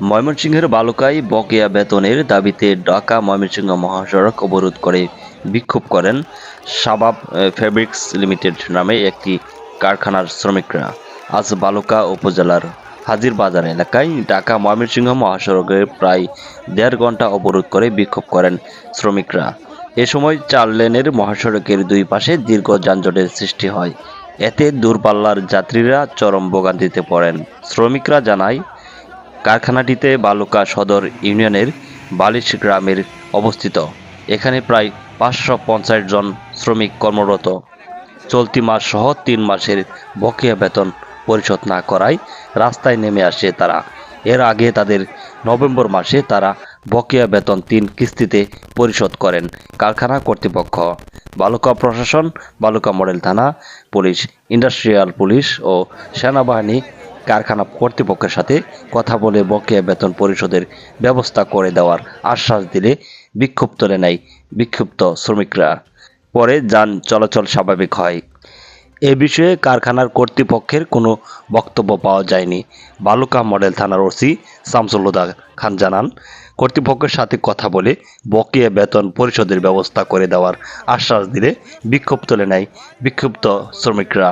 ময়মনসিংহের বালুকায় বকেয়া বেতনের দাবিতে ঢাকা ময়মনসিংহ মহাসড়ক অবরোধ করে বিক্ষোভ করেন শাবাব ফেব্রিক্স লিমিটেড নামে একটি কারখানার শ্রমিকরা। আজ বালুকা উপজেলার হাজির বাজার এলাকায় ঢাকা ময়মনসিংহ মহাসড়কে প্রায় দেড় ঘণ্টা অবরোধ করে বিক্ষোভ করেন শ্রমিকরা। এ সময় চার লেনের মহাসড়কের দুই পাশে দীর্ঘ যানজটের সৃষ্টি হয়। এতে দূরপাল্লার যাত্রীরা চরম ভোগান্তিতে পড়েন। শ্রমিকরা জানায় কারখানাটিতে বালুকা সদর ইউনিয়নের বালিশ গ্রামের অবস্থিত। এখানে প্রায় পাঁচশো পঞ্চাশ জন শ্রমিক কর্মরত। চলতি মাস সহ তিন মাসের বকেয়া বেতন পরিশোধ না করায় রাস্তায় নেমে আসে তারা। এর আগে তাদের নভেম্বর মাসে তারা বকেয়া বেতন তিন কিস্তিতে পরিশোধ করেন কারখানা কর্তৃপক্ষ। বালুকা প্রশাসন, বালুকা মডেল থানা, পুলিশ, ইন্ডাস্ট্রিয়াল পুলিশ ও সেনাবাহিনী কারখানা কর্তৃপক্ষের সাথে কথা বলে বকেয়া বেতন পরিশোধের ব্যবস্থা করে দেওয়ার আশ্বাস দিলে বিক্ষোভ তুলে নেয় বিক্ষুব্ধ শ্রমিকরা। পরে যান চলাচল স্বাভাবিক হয়। এ বিষয়ে কারখানার কর্তৃপক্ষের কোনো বক্তব্য পাওয়া যায়নি। বালুকা মডেল থানার ওসি শামসুল্লাহ খান জানান, কর্তৃপক্ষের সাথে কথা বলে বকেয়া বেতন পরিশোধের ব্যবস্থা করে দেওয়ার আশ্বাস দিলে বিক্ষোভ তুলে নেয় বিক্ষুব্ধ শ্রমিকরা।